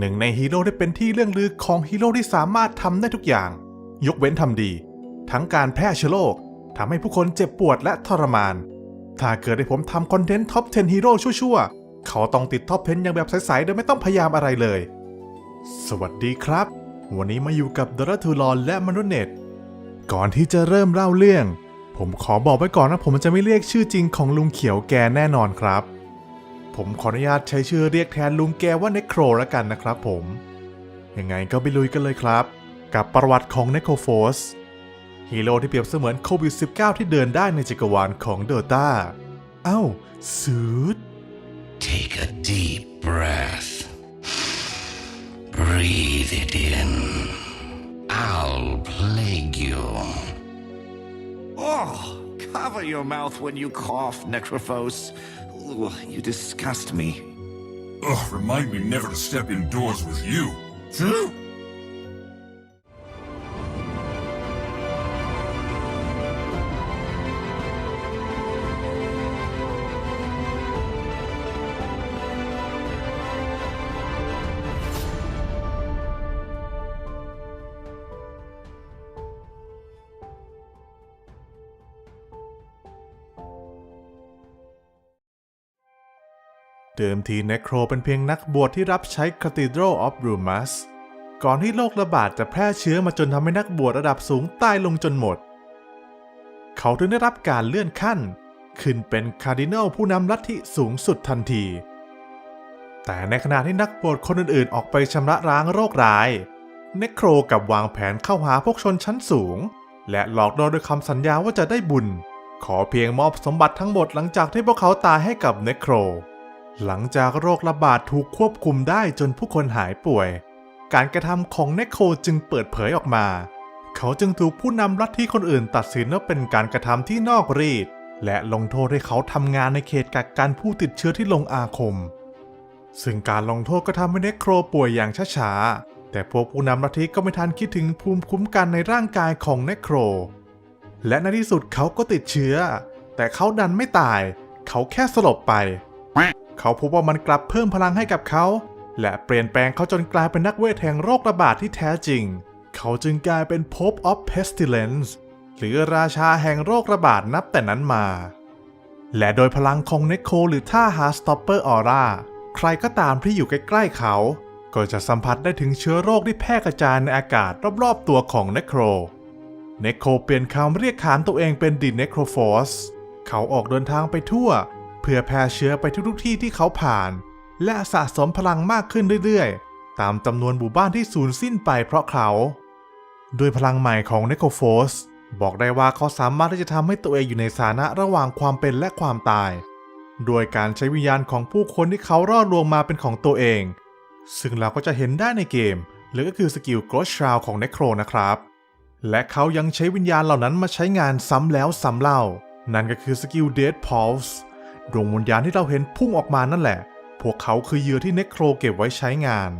หนึ่งในฮีโร่ที่เป็นที่เรื่องลือของฮีโร่ที่สามารถทำได้ทุกอย่าง ยกเว้นทำดี ทั้งการแพร่เชื้อโรคทำให้ผู้คนเจ็บปวดและทรมาน ถ้าเกิดให้ผมทำคอนเทนต์ท็อป 10 ฮีโร่ชั่วๆ เขาต้องติดท็อป 10 อย่างแบบใสๆ โดยไม่ต้องพยายามอะไรเลย สวัสดีครับ วันนี้มาอยู่กับดรทูลอนและมนุษย์เน็ต ก่อนที่จะเริ่มเล่าเรื่อง ผมขอบอกไว้ก่อนนะผมจะไม่เรียกชื่อจริงของลุงเขียวแกแน่นอนครับ ผมขออนุญาตใช้ชื่อเรียกแทนลุงแกว่าเนโครแล้วกันนะครับผม ยังไงก็ไปลุยกันเลยครับ กับประวัติของเนโครโฟสฮีโร่ที่เปรียบเสมือนโควิด -19 ที่เดินได้ในจักรวาลของเดลต้า เอ้าสูด Take a deep breath. Breathe it in. I'll plague you. Oh, cover your mouth when you cough, Necrophos. Ugh, you disgust me. Ugh, remind me never to step indoors with you. เดิมทีเนโครเป็นเพียงนักบวชที่รับใช้ Cathedral of Rumas ก่อนที่โรคระบาดจะแพร่เชื้อมาจนทำให้นักบวชระดับสูงตายลงจนหมด เขาถึงได้รับการเลื่อนขั้น ขึ้นเป็นคาร์ดินัลผู้นำลัทธิสูงสุดทันที แต่ในขณะที่นักบวชคนอื่นๆ ออกไปชำระล้างโรคร้ายเนโครกับวางแผนเข้าหาพวกชนชั้นสูง และหลอกล่อด้วยคำสัญญาว่าจะได้บุญ ขอเพียงมอบสมบัติทั้งหมดหลังจากที่พวกเขาตายให้กับเนโคร หลังจากโรคระบาดถูกควบคุมได้จนผู้คนหายป่วย การกระทำของเนโคจึงเปิดเผยออกมา เขาจึงถูกผู้นำลัทธิคนอื่นตัดสินว่าเป็นการกระทำที่นอกรีด และลงโทษให้เขาทำงานในเขตกักกันผู้ติดเชื้อที่ลงอาคม ซึ่งการลงโทษก็ทำให้เนโครป่วยอย่างช้าๆ แต่พวกผู้นำลัทธิก็ไม่ทันคิดถึงภูมิคุ้มกันในร่างกายของเนโคร และในที่สุดเขาก็ติดเชื้อ แต่เขาดันไม่ตาย เขาแค่สลบไป เขาพบว่ามันกลับเพิ่มพลังให้กับเขา และเปลี่ยนแปลงเขาจนกลายเป็นนักเวทแห่งโรคระบาดที่แท้จริง เขาจึงกลายเป็น Pope of Pestilence หรือราชาแห่งโรคระบาดนับแต่นั้นมา และโดยพลังของเนโคหรือท่า Heart Stopper Aura ใครก็ตามที่อยู่ใกล้ๆเขา ก็จะสัมผัสได้ถึงเชื้อโรคที่แพร่กระจายในอากาศรอบๆตัวของเนโครเนโครเปลี่ยนคำเรียกขานตัวเองเป็นดิเนโครฟอสเขาออกเดินทางไปทั่ว เพื่อแพร่เชื้อไปทุกๆที่ที่เขาผ่าน และสะสมพลังมากขึ้นเรื่อยๆ ตามจำนวนหมู่บ้านที่สูญสิ้นไปเพราะเขา ด้วยพลังใหม่ของเนโครฟสบอกได้ว่าเขาสามารถที่จะทำให้ตัวเองอยู่ในสถานะระหว่างความเป็นและความตาย โดยการใช้วิญญาณของผู้คนที่เขารอดรวมมาเป็นของตัวเอง ซึ่งเราก็จะเห็นได้ในเกมหรือก็คือสกิล Ghost Shroud ของเนโครนะครับ และเขายังใช้วิญญาณเหล่านั้นมาใช้งานซ้ำแล้วซ้ำเล่า นั่นก็คือสกิล Dead Pulse ด ดวงวิญญาณที่เราเห็นพุ่งออกมานั่นแหละ พวกเขาคือเหยื่อที่เนโครเก็บไว้ใช้งาน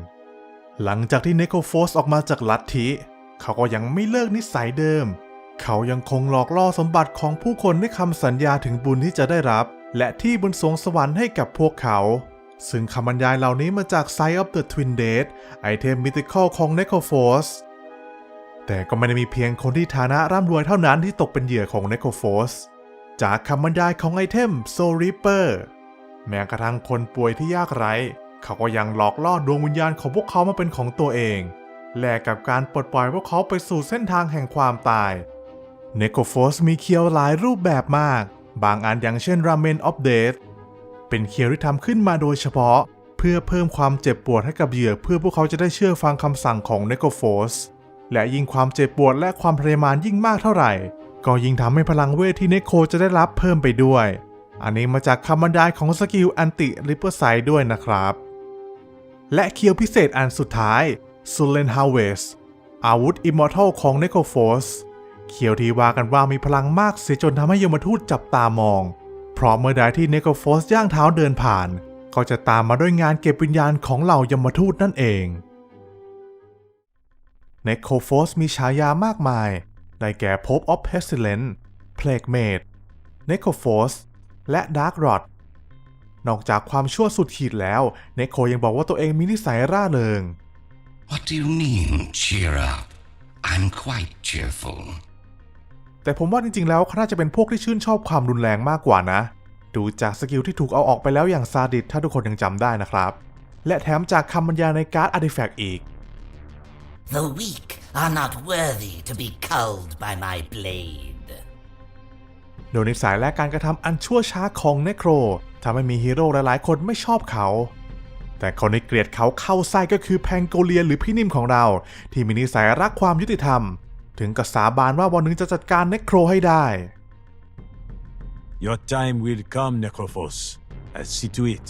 หลังจากที่เนโครโฟสออกมาจากลัทธิ เขาก็ยังไม่เลิกนิสัยเดิม เขายังคงหลอกล่อสมบัติของผู้คนด้วยคำสัญญาถึงบุญที่จะได้รับ และที่บนสวงสวรรค์ให้กับพวกเขา ซึ่งคำบรรยายเหล่านี้มาจาก Side of the Twin Dead ไอเทมมิติคอลของ Necrophos แต่ก็ไม่ได้มีเพียงคนที่ฐานะร่ำรวยเท่านั้นที่ตกเป็นเหยื่อของ Necrophos จากคำบรรยายของไอเทม Soul Reaper แม้กระทั่งคนป่วยที่ยากไร้เขาก็ยังหลอกล่อดวงวิญญาณของพวกเขามาเป็นของตัวเอง แลกกับการปลดปล่อยพวกเขาไปสู่เส้นทางแห่งความตายเนโครโฟสมีเคียวหลายรูปแบบมาก บางอันอย่างเช่น Ramen of Death เป็นเคียวที่ทำขึ้นมาโดยเฉพาะ เพื่อเพิ่มความเจ็บปวดให้กับเหยื่อ เพื่อพวกเขาจะได้เชื่อฟังคำสั่งของเนโครโฟสและยิ่งความเจ็บปวดและความทรมานยิ่งมากเท่าไหร่ ก็ยิ่งทำให้พลังเวทที่เนโคจะได้รับเพิ่มไปด้วย อันนี้มาจากคำบรรยายของสกิลอันติริปเปอร์ไซด์ด้วยนะครับ และเคียวพิเศษอันสุดท้าย s u l e n h a r v e s อาวุธอิมมอร์ทัลของเนโครโฟสเขียวที่ว่ากันว่ามีพลังมากเสียจนทำให้ยมทูตจับตามอง เพราะเมื่อใดที่เนโครโฟสย่างเท้าเดินผ่าน ก็จะตามมาด้วยงานเก็บวิญญาณของเหล่ายมทูตนั่นเองเนโครโฟสมีฉายามากมาย ได้แก่ Pope of Pestilence Plague Mage เนโครโฟสและ Dark Rod นอกจากความชั่วสุดขีดแล้วเนโคยังบอกว่าตัวเองมีนิสัยร่าเริง What do you mean, cheer up? I'm quite cheerful. แต่ผมว่าจริงๆ แล้วเขาน่าจะเป็นพวกที่ชื่นชอบความรุนแรงมากกว่านะ ดูจากสกิลที่ถูกเอาออกไปแล้วอย่างซาดิสถ้าทุกคนยังจำได้นะครับ และแถมจากคำบรรยายในการ์ดอาร์ติแฟกต์อีก The weak are not worthy to be culled by my blade. โดยนิสัยและการกระทำอันชั่วช้าของเนโครทำให้มีฮีโร่หลายๆ คนไม่ชอบเขา แต่คนที่เกลียดเขาเข้าไส้ก็คือแพงโกเลียนหรือพี่นิ่มของเรา ที่มีนิสัยรักความยุติธรรม ถึงกับสาบานว่าวันหนึงจะจัดการเนโครให้ได้ Your time will come, Necrophos. I see to it.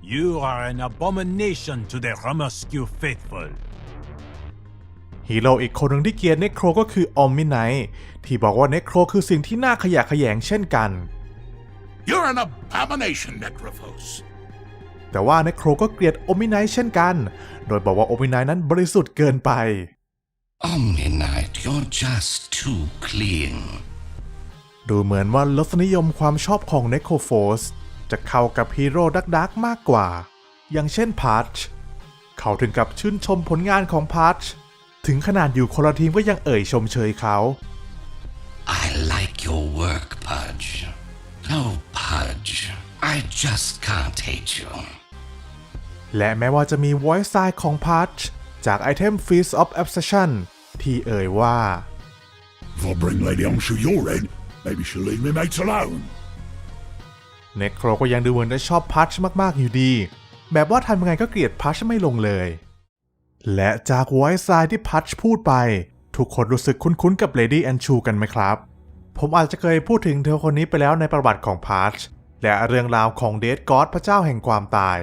You are an abomination to the Ramasque faithful. ฮีโร่อีกคนหนึ่งที่เกลียดเนโครก็คือออมมิไนที่บอกว่าเนโครคือสิ่งที่น่าขยะแขยงเช่นกัน You're an abomination, Necrophos. แต่ว่าเนโครก็เกลียดโอมิไนเช่นกัน โดยบอกว่าโอมิไนนั้นบริสุทธิ์เกินไป Omni-Knight, you're just too clean. ดูเหมือนว่ารสนิยมความชอบของเนโครโฟสจะเข้ากับฮีโร่ดักดักๆมากกว่า อย่างเช่นพาร์ชเขาถึงกับชื่นชมผลงานของพาร์ช ถึงขนาดอยู่คนละทีมก็ยังเอ่ยชมเชยเขา I like your work, Pudge. Oh, Pudge, I just can't hate you. และแม้ว่าจะมี voice line ของพาร์ชจากไอเทม Feast of Obsession ที่เอ่ยว่า If I bring Lady Onshu your end, maybe she'll leave me mates alone. เนโครก็ยังดูเหมือนจะชอบพัชมากๆอยู่ดี แบบว่าทำยังไงก็เกลียดพัชไม่ลงเลย และจากไวซ์ไซด์ที่พัชพูดไป ทุกคนรู้สึกคุ้นๆกับเลดี้แอนชูกันไหมครับ ผมอาจจะเคยพูดถึงเธอคนนี้ไปแล้วในประวัติของพัชและเรื่องราวของเดดก็อดพระเจ้าแห่งความตาย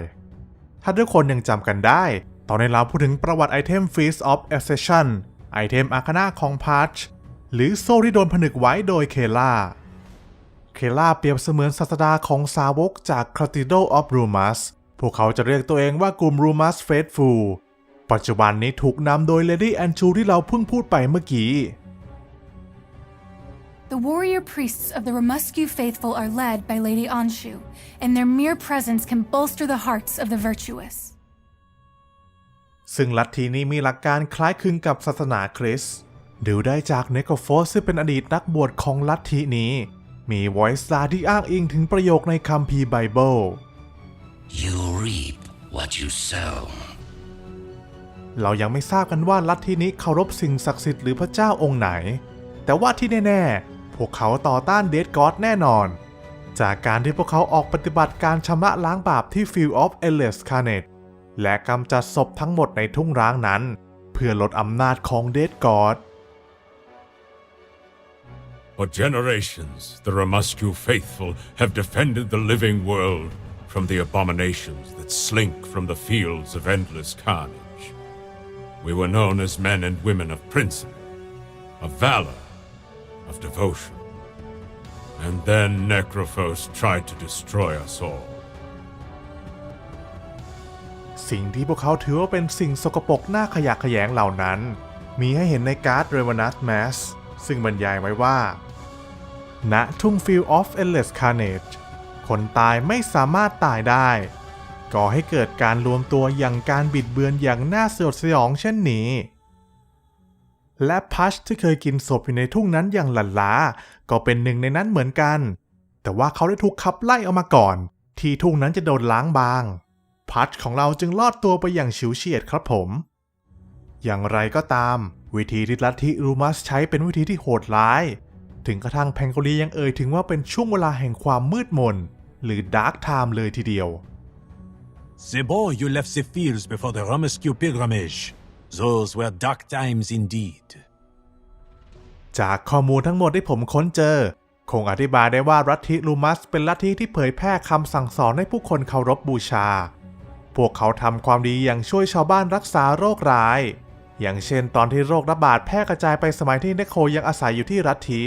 ถ้าทุกคนยังจำกันได้ ตอนในเราพูดถึงประวัติไอเทม Feast of Accession ไอเทมอาคานาของพัชหรือโซ่ที่โดนผนึกไว้โดยเคล่า เคล่าเปรียบเสมือนศาสดาของสาวกจาก Cathedral of Rumas พวกเขาจะเรียกตัวเองว่ากลุ่ม Rumas Faithful ปัจจุบันนี้ถูกนำโดย Lady Anchu ที่เราเพิ่งพูดไปเมื่อกี้ The warrior priests of the Ramuscu faithful are led by Lady Anshu, and their mere presence can bolster the hearts of the virtuous. ซึ่งลัทธินี้มีหลักการคล้ายคลึงกับศาสนาคริสต์ดูได้จากเนโกโฟสซึ่งเป็นอดีตนักบวชของลัทธินี้ มีไวซ์ซาที่อ้างอิงถึงประโยคในคัมภีร์ไบเบิล You reap what you sow. เรายังไม่ทราบกันว่าลัทธินี้เคารพสิ่งศักดิ์สิทธิ์หรือพระเจ้าองค์ไหน แต่ว่าที่แน่ ๆ พวกเขาต่อต้านเดดก็อดแน่นอน จากการที่พวกเขาออกปฏิบัติการชำระล้างบาปที่ Field of Endless Carnage และกำจัดศพทั้งหมดในทุ่งร้างนั้น เพื่อลดอำนาจของเดดกอด For generations, the Ramuscu faithful have defended the living world from the abominations that slink from the fields of endless carnage. We were known as men and women of principle, of valor, of devotion. And then Necrophos tried to destroy us all. สิ่งที่พวกเขาถือว่าเป็นสิ่งสกปรกหน้าขยะแขยงเหล่านั้น มีให้เห็นในการ์ดเรเวนัสแมสซึ่งบรรยายไว้ว่า ณ ทุ่งฟิลออฟเอเลสคาร์เนจคนตายไม่สามารถตายได้ ก่อให้เกิดการรวมตัวอย่างการบิดเบือนอย่างน่าสยดสยองเช่นนี้ และพัชที่เคยกินศพอยู่ในทุ่งนั้นอย่างหลั่นล้า ก็เป็นหนึ่งในนั้นเหมือนกัน แต่ว่าเขาได้ถูกขับไล่ออกมาก่อน ที่ทุ่งนั้นจะโดนล้างบาง พัชของเราจึงลอดตัวไปอย่างฉิวเฉียดครับผม อย่างไรก็ตาม วิธีที่ลัทธิรูมัสใช้เป็นวิธีที่โหดร้าย ถึงกระทั่งแพงโกลียังเอ่ยถึงว่าเป็นช่วงเวลาแห่งความมืดมนหรือดาร์กไทม์เลยทีเดียว C'est beau you left the fields before the Ramasque pilgrimage. Those were dark times indeed. จากข้อมูลทั้งหมดที่ผมค้นเจอ คงอธิบายได้ว่าลัทธิลูมัสเป็นลัทธิที่เผยแพร่คำสั่งสอนให้ผู้คนเคารพบูชา พวกเขาทำความดีอย่างช่วยชาวบ้านรักษาโรคร้าย อย่างเช่นตอนที่โรคระบาดแพร่กระจายไปสมัยที่เนโคยังอาศัยอยู่ที่ลัทธิ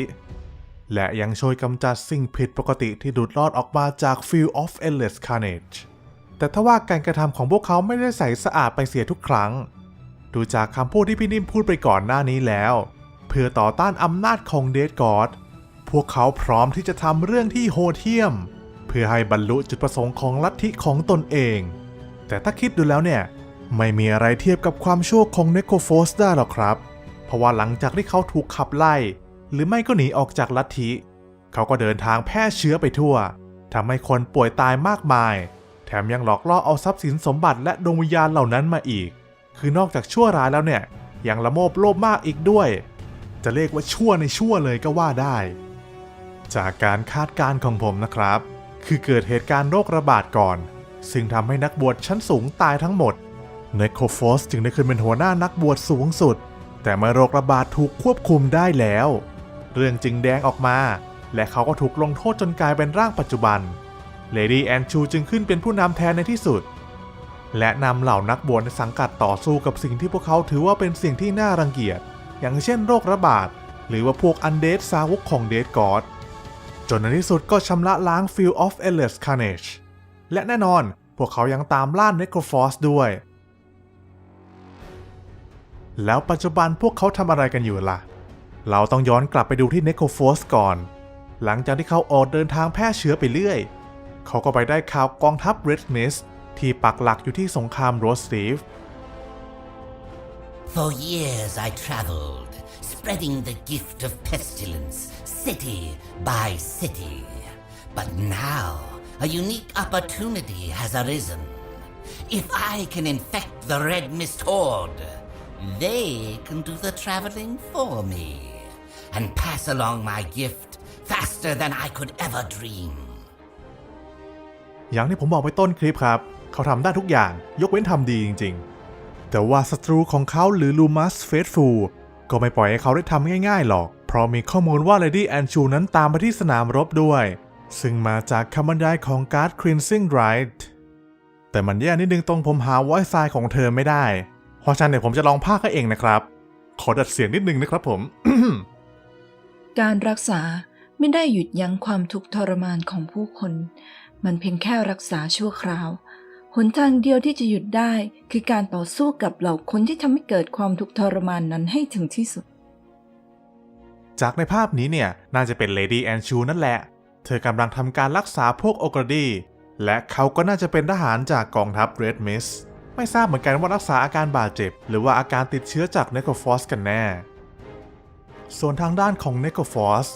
และยังช่วยกำจัดสิ่งผิดปกติที่ดูดลอดออกมาจาก Field of Endless Carnage แต่ถ้าว่าการกระทำของพวกเขาไม่ได้ใสสะอาดไปเสียทุกครั้ง ดูจากคำพูดที่พี่นิ่มพูดไปก่อนหน้านี้แล้ว เพื่อต่อต้านอำนาจของเดดกอดพวกเขาพร้อมที่จะทำเรื่องที่โหดเหี้ยม เพื่อให้บรรลุจุดประสงค์ของลัทธิของตนเอง แต่ถ้าคิดดูแล้วเนี่ย ไม่มีอะไรเทียบกับความชั่วของเนโคโฟสได้หรอกครับ เพราะว่าหลังจากที่เขาถูกขับไล่ หรือไม่ก็หนีออกจากลัทธิ เขาก็เดินทางแพร่เชื้อไปทั่วทำให้คนป่วยตายมากมาย ถมยังหลอกล่อเอาทรัพย์สินสมบัติและดวงวิญญาณเหล่านั้นมาอีก คือนอกจากชั่วร้ายแล้วเนี่ย ยังละโมบโลภมากอีกด้วย จะเรียกว่าชั่วในชั่วเลยก็ว่าได้ จากการคาดการณ์ของผมนะครับ คือเกิดเหตุการณ์โรคระบาดก่อน ซึ่งทำให้นักบวชชั้นสูงตายทั้งหมดเนโครโฟสจึงได้ขึ้นเป็นหัวหน้านักบวชสูงสุด แต่เมื่อโรคระบาดถูกควบคุมได้แล้ว เรื่องจึงแดงออกมา และเขาก็ถูกลงโทษจนกลายเป็นร่างปัจจุบัน เลดี้แอนชูจึงขึ้นเป็นผู้นำแทนในที่สุด และนำเหล่านักบวชในสังกัดต่อสู้กับสิ่งที่พวกเขาถือว่าเป็นสิ่งที่น่ารังเกียจ อย่างเช่นโรคระบาด หรือว่าพวกอันเดดซาวกของเดดกอดจนในที่สุดก็ชำระล้าง Field of Endless Carnage และแน่นอนพวกเขายังตามล่า Necrophos ด้วย แล้วปัจจุบันพวกเขาทำอะไรกันอยู่ล่ะ เราต้องย้อนกลับไปดูที่ Necrophos ก่อน หลังจากที่เขาออกเดินทางแพร่เชื้อไปเรื่อย เขาก็ไปได้ข่าวกองทัพ Red Mist ที่ปักหลักอยู่ที่สงครามโรสตีฟ For years I traveled, spreading the gift of pestilence, city by city. But now, a unique opportunity has arisen. If I can infect the Red Mist Horde, they can do the traveling for me and pass along my gift faster than I could ever dream. อย่างที่ผมบอกไปต้นคลิปครับ เขาทำได้ทุกอย่างยกเว้นทำดีจริง ๆ แต่ว่าศัตรูของเขาหรือลูมัสเฟสฟูก็ไม่ปล่อยให้เขาได้ทำง่ายๆหรอก เพราะมีข้อมูลว่าเลดี้แอนชูนั้นตามไปที่สนามรบด้วย ซึ่งมาจากคำบรรยายของการ์ดครีนซิงไรท์แต่มันแย่นิดนึงตรงผมหาไวซ์ไซของเธอไม่ได้ เพราะฉะนั้นเดี๋ยวผมจะลองพากให้เองนะครับ ขอดัดเสียงนิดนึงนะครับผม การรักษาไม่ได้หยุดยั้งความทุกข์ทรมานของผู้คน มันเพียงแค่รักษาชั่วคราว หนทางเดียวที่จะหยุดได้คือการต่อสู้กับเหล่าคนที่ทำให้เกิดความทุกข์ทรมานนั้นให้ถึงที่สุด จากในภาพนี้เนี่ย น่าจะเป็นเลดี้แอนชูนั่นแหละ เธอกำลังทำการรักษาพวกโอกรดี และเขาก็น่าจะเป็นทหารจากกองทัพเรดมิสไม่ทราบเหมือนกันว่ารักษาอาการบาดเจ็บ หรือว่าอาการติดเชื้อจากเนโครฟอสกันแน่ ส่วนทางด้านของเนโครฟอส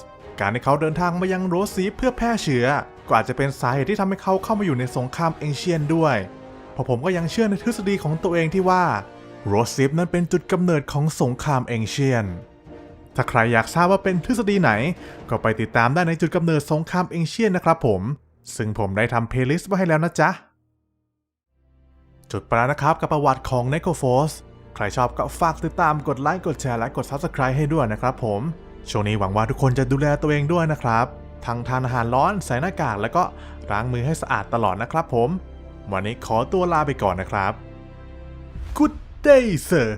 การที่เขาเดินทางมายังโรซีเพื่อแพร่เชื้อ ก็อาจจะเป็นสาเหตุที่ทำให้เขาเข้ามาอยู่ในสงครามเอเชียนด้วย เพราะผมก็ยังเชื่อในทฤษฎีของตัวเองที่ว่าโรซีฟนั้นเป็นจุดกำเนิดของสงครามเอเชียน ถ้าใครอยากทราบว่าเป็นทฤษฎีไหน ก็ไปติดตามได้ในจุดกำเนิดสงครามเอเชียนนะครับผม ซึ่งผมได้ทำเพลย์ลิสต์ไว้ให้แล้วนะจ๊ะ จุดประนะครับกับประวัติของ n e c o f o r c e ใครชอบก็ฝากติดตามกดไลค์กดแชร์และกด Subscribe ให้ด้วยนะครับผม ช่วงนี้หวังว่าทุกคนจะดูแลตัวเองด้วยนะครับ ทั้งทานอาหารร้อนใส่หน้ากากแล้วก็ล้างมือให้สะอาดตลอดนะครับผม วันนี้ขอตัวลาไปก่อนนะครับ Good day sir